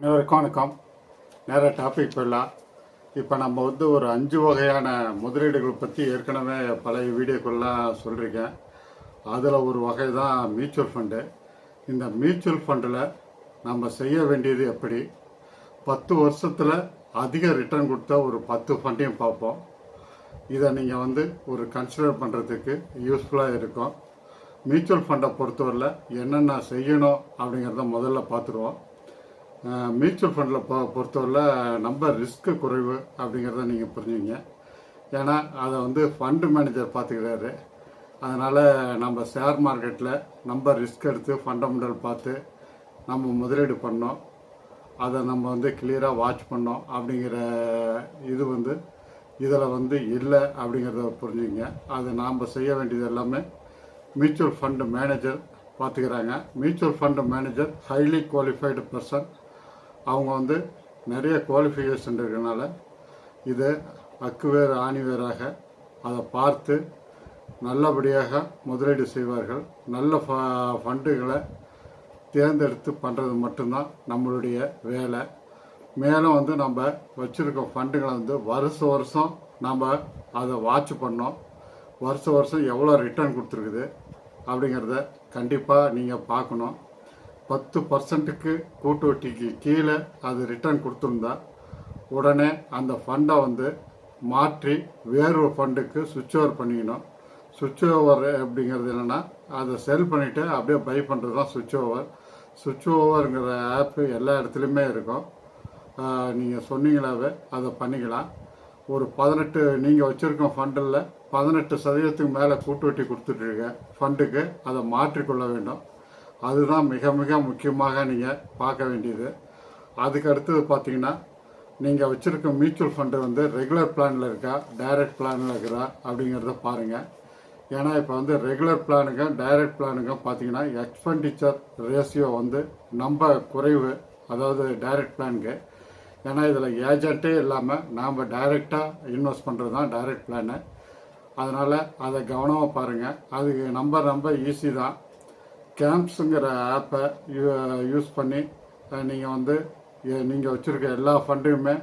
அனைவருக்கும் வணக்கம் நேராக டாபிக் போயிடலாம். இப்போ நம்ம வந்து ஒரு அஞ்சு வகையான முதலீடுகள் பற்றி ஏற்கனவே பழைய வீடியோக்கள்லாம் சொல்லியிருக்கேன். அதில் ஒரு வகை தான் மியூச்சுவல் ஃபண்டு இந்த மியூச்சுவல் ஃபண்டில் நம்ம செய்ய வேண்டியது எப்படி? பத்து வருஷத்தில் அதிக ரிட்டர்ன் கொடுத்த ஒரு பத்து ஃபண்டையும் பார்ப்போம். இதை நீங்கள் வந்து ஒரு கன்சிடர் பண்ணுறதுக்கு யூஸ்ஃபுல்லாக இருக்கும். மியூச்சுவல் ஃபண்டை பொறுத்தவரையில் என்னென்ன செய்யணும் அப்படிங்கிறத முதல்ல பார்த்துருவோம். மியூச்சுவல் ஃபண்டில் பொ பொறுத்தவரையில் நம்ம ரிஸ்க்கு குறைவு அப்படிங்கிறத நீங்கள் புரிஞ்சுங்க ஏன்னா அதை வந்து ஃபண்டு மேனேஜர் பார்த்துக்கிறாரு அதனால் நம்ம ஷேர் மார்க்கெட்டில் நம்ம ரிஸ்க் எடுத்து ஃபண்டமெண்டல் பார்த்து நம்ம முதலீடு பண்ணோம். அதை நம்ம வந்து கிளியராக வாட்ச் பண்ணோம் அப்படிங்கிற இது வந்து இதில் வந்து இல்லை அப்படிங்கிறத புரிஞ்சுங்க அது நாம் செய்ய வேண்டியது எல்லாமே மியூச்சுவல் ஃபண்டு மேனேஜர் பார்த்துக்கிறாங்க mutual fund manager highly qualified person அவங்க வந்து நிறைய குவாலிஃபிகேஷன் இருக்கனால இது அக்குவேர் ஆணிவேராக அதை பார்த்து நல்லபடியாக முதலீடு செய்வார்கள். நல்ல ஃப ஃபண்டுகளை தேர்ந்தெடுத்து பண்ணுறது மட்டும்தான் நம்மளுடைய வேலை. மேலும் வந்து நம்ம வச்சுருக்க ஃபண்டுகளை வந்து வருஷ வருஷம் நம்ம அதை வாட்ச் பண்ணோம். வருஷ வருஷம் எவ்வளோ ரிட்டர்ன் கொடுத்துருக்குது அப்படிங்கிறத கண்டிப்பாக நீங்கள் பார்க்கணும். பத்து பர்சன்ட்டுக்கு கூட்டு வட்டிக்கு கீழே அது ரிட்டர்ன் கொடுத்துருந்தா உடனே அந்த ஃபண்டை வந்து மாற்றி வேறொரு ஃபண்டுக்கு சுவிட்ச் ஓவர் பண்ணிக்கணும். சுவிட்ச் ஓவர் அப்படிங்கிறது என்னென்னா அதை செல் பண்ணிவிட்டு அப்படியே பை பண்ணுறது தான் சுவிட்ச் ஓவர் சுவிட்ச் ஓவருங்கிற ஆப்பு எல்லா இடத்துலையுமே இருக்கும். நீங்கள் சொன்னீங்களாவே அதை பண்ணிக்கலாம். ஒரு பதினெட்டு நீங்கள் வச்சுருக்க ஃபண்டில் பதினெட்டு சதவீதத்துக்கு மேலே கூட்டு வட்டி கொடுத்துட்ருக்க ஃபண்டுக்கு அதை மாற்றிக்கொள்ள வேண்டும். அதுதான் மிக மிக முக்கியமாக நீங்கள் பார்க்க வேண்டியது. அதுக்கு அடுத்தது பார்த்தீங்கன்னா நீங்கள் வச்சுருக்க மியூச்சுவல் ஃபண்டு வந்து ரெகுலர் பிளானில் இருக்கா டைரக்ட் பிளானில் இருக்கிறா அப்படிங்கிறத பாருங்கள் ஏன்னா இப்போ வந்து ரெகுலர் பிளானுக்கும் டைரக்ட் பிளானுக்கும் பார்த்தீங்கன்னா எக்ஸ்பெண்டிச்சர் ரேஷியோ வந்து நம்ம குறைவு. அதாவது டைரக்ட் பிளானுக்கு ஏன்னா இதில் ஏஜென்ட்டே இல்லாமல் நாம் டைரெக்டாக இன்வெஸ்ட் பண்ணுறது தான் டைரக்ட் பிளானு அதனால் அதை கவனமாக பாருங்கள் அதுக்கு நம்ப ரொம்ப ஈஸி தான். கேம்ப்ஸுங்கிற ஆப்பை யூஸ் பண்ணி நீங்கள் வந்து நீங்கள் வச்சுருக்க எல்லா ஃபண்டையுமே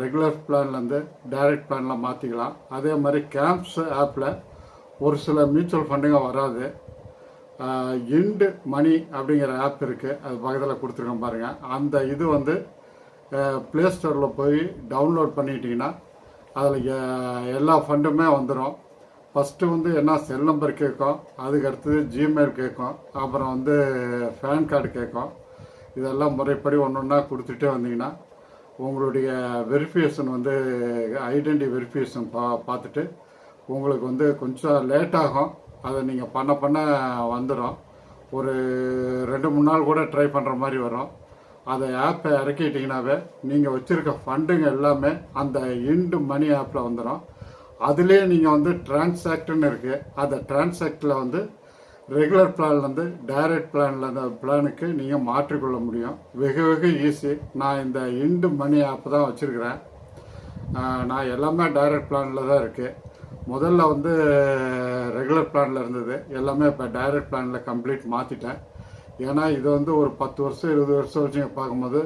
ரெகுலர் பிளான்லேருந்து டைரக்ட் பிளானில் மாற்றிக்கலாம் அதே மாதிரி கேம்ப்ஸ் ஆப்பில் ஒரு சில மியூச்சுவல் ஃபண்டுங்க வராது. இண்டு மணி அப்படிங்கிற ஆப் இருக்குது அது பக்கத்தில் கொடுத்துருக்கோம் பாருங்கள் அந்த இது வந்து ப்ளே ஸ்டோரில் போய் டவுன்லோட் பண்ணிட்டிங்கன்னா அதில் எல்லா ஃபண்டுமே வந்துடும் ஃபஸ்ட்டு வந்து என்ன செல் நம்பர் கேட்கும். அதுக்கு அடுத்தது ஜிமெயில் கேட்கும். அப்புறம் வந்து ஃபேன் கார்டு கேட்கும். இதெல்லாம் முறைப்படி ஒன்று ஒன்றா கொடுத்துட்டே வந்தீங்கன்னா உங்களுடைய வெரிஃபிகேஷன் வந்து ஐடென்டி வெரிஃபிகேஷன் பா பார்த்துட்டு உங்களுக்கு வந்து கொஞ்சம் லேட் ஆகும். அதை நீங்கள் பண்ண பண்ண வந்துடும் ஒரு ரெண்டு மூணு நாள் கூட ட்ரை பண்ணுற மாதிரி வரும். அதை ஆப்பை இறக்கிட்டிங்கனாவே நீங்கள் வச்சுருக்க ஃபண்டுங்க எல்லாமே அந்த இண்டு மணி ஆப்பில் வந்துடும் அதுலேயே நீங்கள் வந்து டிரான்சாக்ட்னு இருக்குது அந்த டிரான்சாக்டில் வந்து ரெகுலர் பிளான்லேருந்து டைரக்ட் பிளானில் அந்த பிளானுக்கு நீங்கள் மாற்றிக்கொள்ள முடியும். வெகு வெகு ஈஸி நான் இந்த இண்டு மணி ஆப் தான் வச்சுருக்கிறேன். நான் எல்லாமே டைரக்ட் பிளானில் தான் இருக்குது முதல்ல வந்து ரெகுலர் பிளானில் இருந்தது. எல்லாமே இப்போ டைரக்ட் பிளானில் கம்ப்ளீட் மாற்றிட்டேன் ஏன்னா இது வந்து ஒரு பத்து வருஷம் இருபது வருஷம் வச்சு பார்க்கும்போது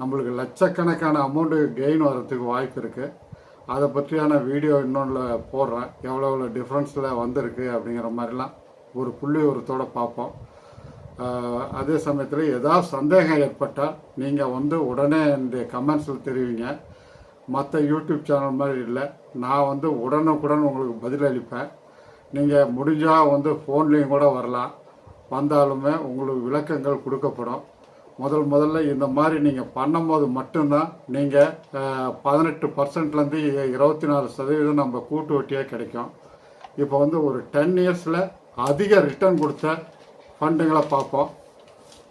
நம்மளுக்கு லட்சக்கணக்கான அமௌண்ட்டு கெயின் வர்றதுக்கு வாய்ப்பு இருக்குது அதை பற்றியான வீடியோ இன்னொன்று போடுறேன். எவ்வளோ எவ்வளோ டிஃப்ரென்ஸில் வந்திருக்கு அப்படிங்கிற மாதிரிலாம் ஒரு புள்ளி உரத்தோடு பார்ப்போம். அதே சமயத்தில் ஏதாவது சந்தேகம் ஏற்பட்டால் நீங்கள் வந்து உடனே இந்த கமெண்ட்ஸில் தெரிவிங்க. மற்ற யூடியூப் சேனல் மாதிரி இல்லை. நான் வந்து உடனுக்குடன் உங்களுக்கு பதிலளிப்பேன் நீங்கள் முடிஞ்சால் வந்து ஃபோன்லேயும் கூட வரலாம். வந்தாலுமே உங்களுக்கு விளக்கங்கள் கொடுக்கப்படும். முதல் முதல்ல இந்த மாதிரி நீங்கள் பண்ணும்போது மட்டும்தான் நீங்கள் பதினெட்டு பர்சன்ட்லேருந்து இருபத்தி நாலு சதவீதம் நம்ம கூட்டு வட்டியாக கிடைக்கும். இப்போ வந்து ஒரு டென் இயர்ஸில் அதிக ரிட்டர்ன் கொடுத்த ஃபண்டுங்களை பார்ப்போம்.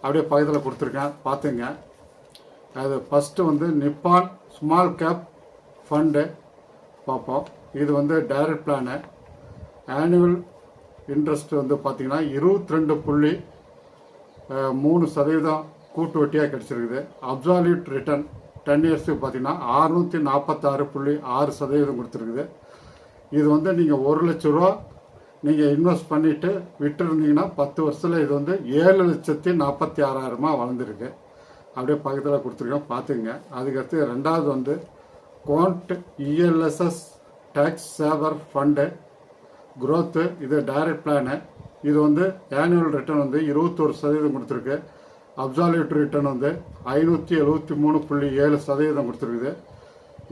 அப்படியே பக்கத்தில் கொடுத்துருக்கேன். பார்த்துங்க. அது ஃபஸ்ட்டு வந்து நிப்பான் ஸ்மால் கேப் ஃபண்டு பார்ப்போம். இது வந்து டைரக்ட் பிளானு ஆனுவல் இன்ட்ரெஸ்ட் வந்து பார்த்திங்கன்னா இருபத்தி ரெண்டு புள்ளி மூணு சதவீதம் கூட்டு வட்டியாக கிடச்சிருக்குது அப்சால்யூட் ரிட்டர்ன் டென் இயர்ஸுக்கு பார்த்தீங்கன்னா அறுநூற்றி நாற்பத்தாறு புள்ளி ஆறு சதவீதம் கொடுத்துருக்குது. இது வந்து நீங்கள் ஒரு லட்ச ரூபா நீங்கள் இன்வெஸ்ட் பண்ணிவிட்டு விட்டுருந்தீங்கன்னா பத்து வருஷத்தில் இது வந்து ஏழு லட்சத்தி நாற்பத்தி ஆறாயிரமாக வளர்ந்துருக்கு. அப்படியே பக்கத்தில் கொடுத்துருக்கோம். பார்த்துங்க அதுக்கடுத்து ரெண்டாவது வந்து Quant ELSS tax saver fund growth இது டைரக்ட் பிளானு இது வந்து ஆனுவல் ரிட்டர்ன் வந்து இருபத்தொரு சதவீதம் கொடுத்துருக்கு. அப்சால்யூட் ரிட்டர்ன் வந்து ஐநூற்றி எழுபத்தி மூணு புள்ளி ஏழு சதவீதம் கொடுத்துருக்குது.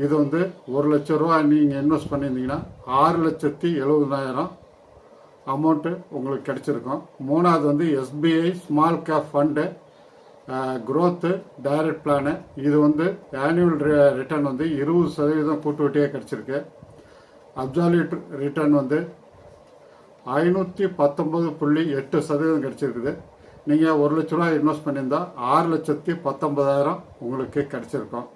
இது வந்து ஒரு லட்ச ரூபா நீங்கள் இன்வெஸ்ட் பண்ணியிருந்தீங்கன்னா ஆறு லட்சத்தி எழுபதாயிரம் அமௌண்ட்டு உங்களுக்கு கிடச்சிருக்கும். மூணாவது வந்து SBI small cap fund growth direct plan இது வந்து ஆனுவல் ரிட்டர்ன் வந்து இருபது சதவீதம் கூட்டுவட்டியே கிடச்சிருக்கு. அப்சால்யூட் ரிட்டர்ன் வந்து ஐநூற்றி பத்தொம்பது புள்ளி எட்டு சதவீதம் கிடச்சிருக்குது. நீங்கள் ஒரு லட்ச ரூபா இன்வெஸ்ட் பண்ணியிருந்தால் ஆறு லட்சத்தி பத்தொன்பதாயிரம் உங்களுக்கு கிடச்சிருக்கும்.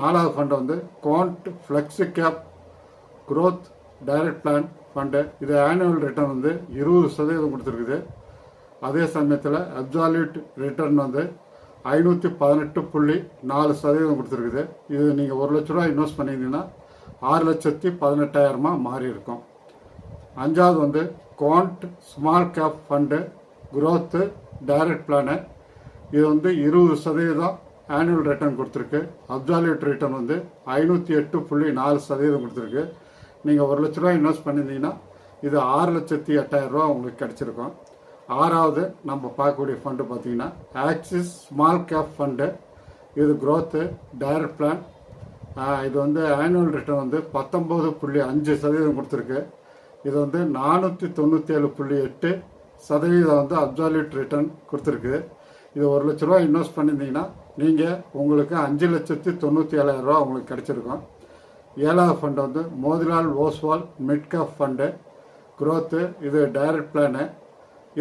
நாலாவது ஃபண்டு வந்து Quant flexi cap growth direct plan fund இது ஆனுவல் ரிட்டர்ன் வந்து இருபது சதவீதம் கொடுத்துருக்குது. அதே சமயத்தில் அப்சால்யூட் ரிட்டர்ன் வந்து ஐநூற்றி பதினெட்டு புள்ளி நாலு சதவீதம் கொடுத்துருக்குது. இது நீங்கள் ஒரு லட்ச ரூபா இன்வெஸ்ட் பண்ணியிருந்தீங்கன்னா ஆறு லட்சத்தி பதினெட்டாயிரமாக மாறி இருக்கும் அஞ்சாவது வந்து Quant small cap fund growth direct plan இது வந்து இருபது சதவீதம் ஆனுவல் ரிட்டர்ன் கொடுத்துருக்கு. அப்சால்யூட் ரிட்டர்ன் வந்து ஐநூற்றி எட்டு புள்ளி நாலு சதவீதம் கொடுத்துருக்கு. நீங்கள் ஒரு லட்ச ரூபா இன்வெஸ்ட் பண்ணியிருந்தீங்கன்னா இது ஆறு லட்சத்தி எட்டாயிரம் ரூபா உங்களுக்கு கிடச்சிருக்கும். ஆறாவது நம்ம பார்க்கக்கூடிய ஃபண்டு பார்த்தீங்கன்னா ஆக்சிஸ் ஸ்மால் கேப் ஃபண்டு இது க்ரோத்து டைரக்ட் பிளான் இது வந்து ஆனுவல் ரிட்டர்ன் வந்து பத்தொம்போது புள்ளி அஞ்சு சதவீதம் கொடுத்துருக்கு. இது வந்து நானூற்றி தொண்ணூற்றி ஏழு புள்ளி எட்டு சதவீதம் வந்து அப்சால்யூட் ரிட்டர்ன் கொடுத்துருக்கு. இது ஒரு லட்ச ரூபா இன்வெஸ்ட் பண்ணியிருந்தீங்கன்னா நீங்கள் உங்களுக்கு அஞ்சு லட்சத்தி தொண்ணூற்றி ஏழாயிரம் ரூபா உங்களுக்கு கிடைச்சிருக்கும். ஏழாவது ஃபண்டு வந்து Motilal Oswal midcap fund growth இது டைரக்ட் பிளானு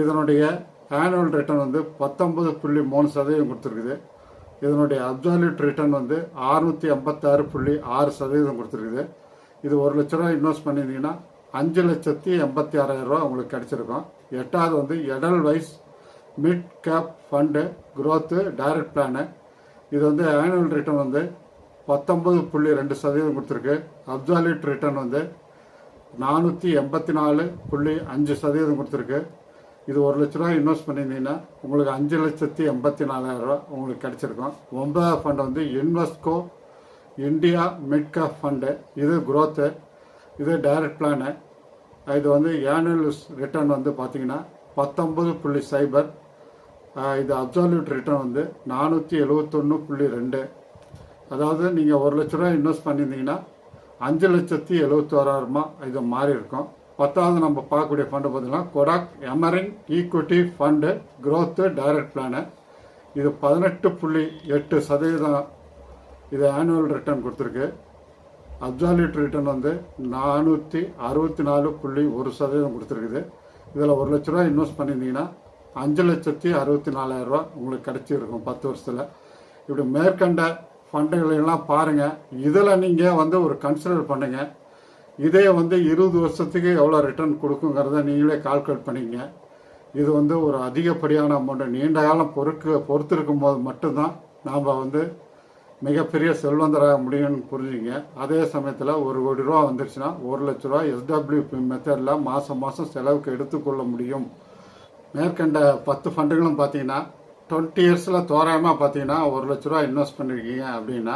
இதனுடைய ஆனுவல் ரிட்டர்ன் வந்து பத்தொன்பது புள்ளி மூணு சதவீதம் கொடுத்துருக்குது. இதனுடைய அப்சால்யூட் ரிட்டர்ன் வந்து அறுநூற்றி ஐம்பத்தாறு புள்ளி ஆறு சதவீதம் கொடுத்துருக்குது. இது ஒரு லட்ச ரூபா இன்வெஸ்ட் பண்ணியிருந்தீங்கன்னா அஞ்சு லட்சத்தி எண்பத்தி ஆறாயிரம் ரூபா உங்களுக்கு கிடச்சிருக்கும். எட்டாவது வந்து Edelweiss mid cap fund growth direct plan இது வந்து ஆனுவல் ரிட்டர்ன் வந்து பத்தொம்பது புள்ளி ரெண்டு சதவீதம் கொடுத்துருக்கு. அப்சாலிட் ரிட்டர்ன் வந்து நானூற்றி எண்பத்தி நாலு புள்ளி அஞ்சு சதவீதம் கொடுத்துருக்கு. இது ஒரு லட்ச ரூபா இன்வெஸ்ட் பண்ணியிருந்தீங்கன்னா உங்களுக்கு அஞ்சு லட்சத்தி எண்பத்தி நாலாயிரரூவா உங்களுக்கு கிடச்சிருக்கும். ஒன்பதாவது ஃபண்டு வந்து Invesco India mid cap fund இது குரோத்து இது டைரக்ட் பிளானு இது வந்து ஆனுவல் ரிட்டர்ன் வந்து பார்த்தீங்கன்னா பத்தொம்பது புள்ளி சைபர் இது அப்சால்யூட் ரிட்டர்ன் வந்து நானூற்றி எழுவத்தொன்று புள்ளி ரெண்டு. அதாவது நீங்கள் ஒரு லட்ச ரூபா இன்வெஸ்ட் பண்ணியிருந்தீங்கன்னா அஞ்சு லட்சத்தி எழுவத்தோராயிரமா இது மாறி இருக்கும். பத்தாவது நம்ம பார்க்கக்கூடிய ஃபண்டு பார்த்தீங்கன்னா Kotak emerging equity fund growth direct plan இது பதினெட்டு புள்ளி எட்டு சதவீதம் இது ஆனுவல் ரிட்டர்ன் கொடுத்துருக்கு. அப்சாலிட் ரிட்டர்ன் வந்து நானூற்றி அறுபத்தி நாலு புள்ளி ஒரு சதவீதம் கொடுத்துருக்குது. இதில் ஒரு லட்ச ரூபா இன்வெஸ்ட் பண்ணியிருந்தீங்கன்னா அஞ்சு லட்சத்தி அறுபத்தி நாலாயிரம் ரூபா உங்களுக்கு கிடச்சிருக்கும் பத்து வருஷத்தில். இப்படி மேற்கண்ட ஃபண்டுகளெல்லாம் பாருங்கள் இதில் நீங்கள் வந்து ஒரு கன்சிடர் பண்ணுங்கள் இதே வந்து இருபது வருஷத்துக்கு எவ்வளோ ரிட்டர்ன் கொடுக்குங்கிறத நீங்களே கால்குலேட் பண்ணிக்கங்க. இது வந்து ஒரு அதிகப்படியான அமௌண்ட்டு நீண்ட காலம் பொறுக்கு பொறுத்திருக்கும் போது மட்டும்தான் நாம் வந்து மிகப்பெரிய செல்வந்தராக முடியும்னு புரிஞ்சுங்க. அதே சமயத்தில் ஒரு கோடி ரூபா வந்துருச்சுன்னா ஒரு லட்ச ரூபா எஸ்டபிள்யூபி மெத்தடில் மாதம் மாதம் செலவுக்கு எடுத்துக்கொள்ள முடியும். மேற்கண்ட பத்து ஃபண்டுகளும் பார்த்தீங்கன்னா டுவெண்ட்டி இயர்ஸில் தோராயமாக பார்த்தீங்கன்னா ஒரு லட்ச ரூபா இன்வெஸ்ட் பண்ணியிருக்கீங்க அப்படின்னா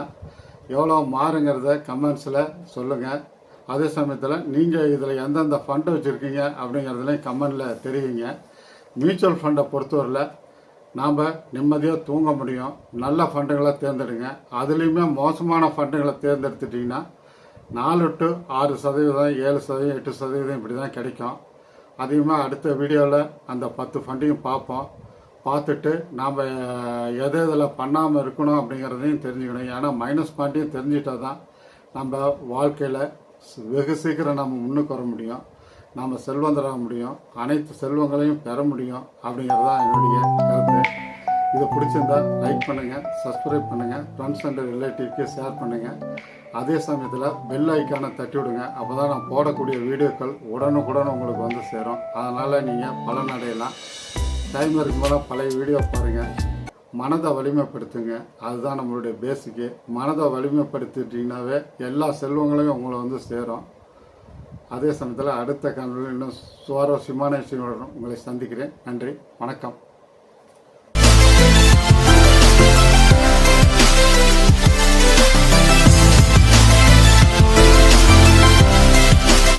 எவ்வளோ மாறுங்கிறத கமெண்ட்ஸில் சொல்லுங்கள் அதே சமயத்தில் நீங்கள் இதில் எந்தெந்த ஃபண்டு வச்சுருக்கீங்க அப்படிங்கிறதுலையும் கமெண்டில் தெரியுங்க. மியூச்சுவல் ஃபண்டை பொறுத்தவரையில் நாம் நிம்மதியாக தூங்க முடியும். நல்ல ஃபண்டுகளை தேர்ந்தெடுங்க. அதுலேயுமே மோசமான ஃபண்டுகளை தேர்ந்தெடுத்துட்டிங்கன்னா நாலு டு ஆறு சதவீதம் ஏழு சதவீதம் எட்டு சதவீதம் இப்படி தான் கிடைக்கும். அதிகமாக அடுத்த வீடியோவில் அந்த பத்து ஃபண்டையும் பார்ப்போம். பார்த்துட்டு நாம் எது இதில் பண்ணாமல் இருக்கணும் அப்படிங்கிறதையும் தெரிஞ்சுக்கணும். ஏன்னா மைனஸ் பாயிண்ட்டையும் தெரிஞ்சுட்டா தான் நம்ம வாழ்க்கையில் வெகு சீக்கிரம் நம்ம முன்னுக்கு வர முடியும். நாம் செல்வந்தராக முடியும். அனைத்து செல்வங்களையும் பெற முடியும் அப்படிங்கிறது தான் என்னுடைய கருத்து. இது பிடிச்சிருந்தா லைக் பண்ணுங்கள் சப்ஸ்கிரைப் பண்ணுங்கள் ஃப்ரெண்ட்ஸ் அண்ட் ரிலேட்டிவ்க்கு ஷேர் பண்ணுங்கள் அதே சமயத்தில் பெல் ஐக்கானை தட்டி விடுங்க. அப்போ தான் நான் போடக்கூடிய வீடியோக்கள் உடனுக்குடன் உங்களுக்கு வந்து சேரும். அதனால் நீங்கள் பலனடையலாம் டைம் இருக்கும்போது பழைய வீடியோ பாருங்கள் மனதை வலிமைப்படுத்துங்க. அதுதான் நம்மளுடைய பேசிக்கு மனதை வலிமைப்படுத்திட்டீங்கன்னாவே எல்லா செல்வங்களையும் உங்களை வந்து சேரும். அதே சமயத்தில் அடுத்த காணொலியில் இன்னும் சுவாரஸ்யமான விஷயங்களுடன் உங்களை சந்திக்கிறேன். நன்றி. வணக்கம்.